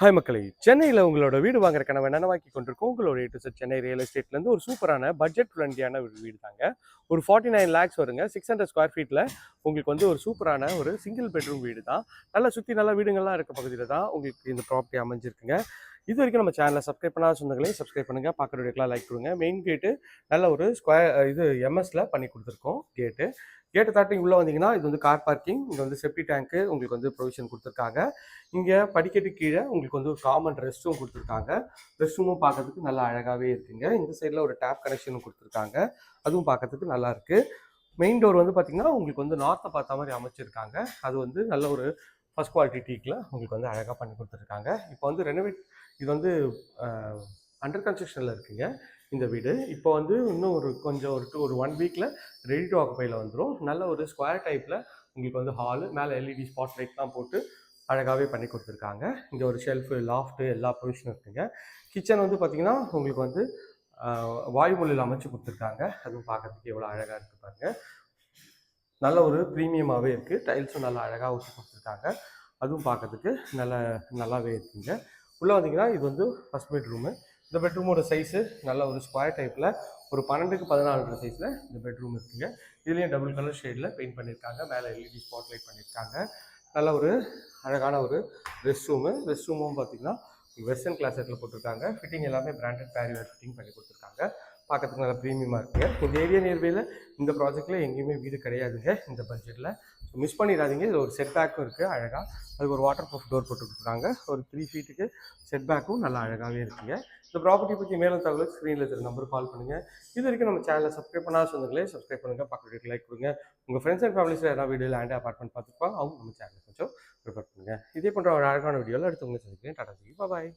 Hi மக்களை சென்னையில் உங்களோட வீடு வாங்குற கனவை நனவாக்கி கொண்டிருக்கோம். உங்களோட எட்டு டு சென்னை ரியல் எஸ்டேட்லேருந்து ஒரு சூப்பரான பட்ஜெட் ஃப்ரெண்ட்லியான ஒரு வீடு தாங்க. ஒரு ஃபார்ட்டி நைன் லேக்ஸ் வருங்க சிக்ஸ் ஹண்ட்ரட் ஸ்கொயர் ஃபீட்டில் உங்களுக்கு வந்து ஒரு சூப்பரான ஒரு சிங்கிள் பெட்ரூம் வீடு தான் நல்லா சுற்றி நல்லா வீடுங்கள்லாம் இருக்க பகுதியில் தான் உங்களுக்கு இந்த ப்ராப்பர்ட்டி அமைஞ்சிருக்குங்க. இது வரைக்கும் நம்ம சேனலை சப்ஸ்கிரைப் பண்ணாத சொந்தங்களே சப்ஸ்கிரைப் பண்ணுங்கள் பார்க்குற வீடியோக்கெலாம் லைக் கொடுங்க. மெயின் கேட்டு நல்ல ஒரு ஸ்கொயர் இது எம்எஸ்சில் பண்ணி கொடுத்துருக்கோம் கேட்டு கேட்டை தாட்டி உள்ளே வந்தீங்கன்னா இது வந்து கார் பார்க்கிங் இங்கே வந்து செப்டி டேங்க்கு உங்களுக்கு வந்து ப்ரொவிஷன் கொடுத்துருக்காங்க. இங்கே படிக்கட்டு கீழே உங்களுக்கு வந்து ஒரு காமன் ரெஸ்ட் ரூம் கொடுத்துருக்காங்க. ரெஸ்ட் ரூமும் பார்க்கறதுக்கு நல்லா அழகாகவே இருக்குங்க. இந்த சைடில் ஒரு டேப் கனெக்ஷனும் கொடுத்துருக்காங்க. அதுவும் பார்க்கறதுக்கு நல்லா இருக்குது மெயின் டோர் வந்து பார்த்தீங்கன்னா உங்களுக்கு வந்து நார்த்தை பார்த்த மாதிரி அமைச்சிருக்காங்க. அது வந்து நல்ல ஒரு ஃபர்ஸ்ட் குவாலிட்டி டீக்கில் உங்களுக்கு வந்து அழகாக பண்ணி கொடுத்துருக்காங்க. இப்போ வந்து ரெனோவேட் இது வந்து அண்டர் கன்ஸ்ட்ரக்ஷனில் இருக்குங்க இந்த வீடு. இப்போ வந்து இன்னும் ஒரு கொஞ்சம் ஒரு டூ ஒரு ஒன் வீக்கில் ரெடி டு ஆக்குப்பையில் வந்துடும் நல்ல ஒரு ஸ்கொயர் டைப்பில் உங்களுக்கு வந்து ஹாலு மேலே எல்இடி ஸ்பாட் லைட்லாம் போட்டு அழகாகவே பண்ணி கொடுத்துருக்காங்க. இங்கே ஒரு ஷெல்ஃபு லாஃப்ட்டு எல்லா ப்ரொவிஷனும் இருக்குங்க. கிச்சன் வந்து பார்த்திங்கன்னா உங்களுக்கு வந்து வாயுமொழியில் அமைச்சு கொடுத்துருக்காங்க. அதுவும் பார்க்கறதுக்கு எவ்வளோ அழகாக இருக்குது பாருங்கள் நல்ல ஒரு ப்ரீமியமாகவே இருக்குது டைல்ஸும் நல்லா அழகாக ஊற்றி கொடுத்துருக்காங்க. அதுவும் பார்க்கறதுக்கு நல்ல நல்லாவே இருக்குங்க. உள்ளே வந்தீங்கன்னா இது வந்து ஃபஸ்ட் பெட்ரூமு இந்த பெட்ரூமோட சைஸு நல்ல ஒரு ஸ்கொயர் டைப்பில் ஒரு பன்னெண்டுக்கு பதினாலுன்ற சைஸில் இந்த பெட்ரூம் இருக்குங்க. இதுலேயும் டபுள் கலர் ஷேடில் பெயிண்ட் பண்ணியிருக்காங்க மேலே எல்இடி ஸ்பாட் லைட் பண்ணியிருக்காங்க நல்ல ஒரு அழகான ஒரு ரெஸ்ட் ரூமு ரெஸ்ட் ரூமும் பார்த்தீங்கன்னா வெஸ்டர்ன் கிளாஸில் போட்டிருக்காங்க. ஃபிட்டிங் எல்லாமே பிராண்டட் பேரியர் ஃபிட்டிங் பண்ணி கொடுத்துருக்காங்க. பார்க்கறதுக்கு நல்லா ப்ரீமியமாக இருக்குங்க இந்த ஏரியா நியர்பையில் இந்த ப்ராஜெக்ட்டில் எங்கேயுமே வீடு கிடையாதுங்க. இந்த பட்ஜெட்டில் மிஸ் பண்ணிடாதீங்க. இதில் ஒரு செட் பேக்கும் இருக்குது அழகாக அதுக்கு ஒரு வாட்டர் ப்ரூஃப் டோர் போட்டு கொடுத்துருக்காங்க ஒரு த்ரீ ஃபீட்டுக்கு செட் பேக்கும் நல்லா அழகாகவே இருக்குங்க. இந்த ப்ராப்பர்ட்டி பற்றி மேலும் தகவல் ஸ்க்ரீனில் இருக்கிற நம்பர் கால் பண்ணுங்கள் இது வரைக்கும் நம்ம சேனலை சப்ஸ்கிரைப் பண்ணாத சொந்தங்களே சப்ஸ்கிரைப் பண்ணுங்கள் பக்கத்துக்கு லைக் கொடுங்க. உங்கள் ஃப்ரெண்ட்ஸ் அண்ட் ஃபேமிலிஸில் எதாவது வீடியோ லேண்ட் அப்பார்ட்மெண்ட் பார்த்துருப்பாங்க அவங்க நம்ம சேனலை கொஞ்சம் ப்ரிஃபர் பண்ணுங்கள் இதே போன்ற ஒரு அழகான வீடியோவில் அடுத்து உங்களை சந்திக்கிறேன். டாடா ஜி பாய்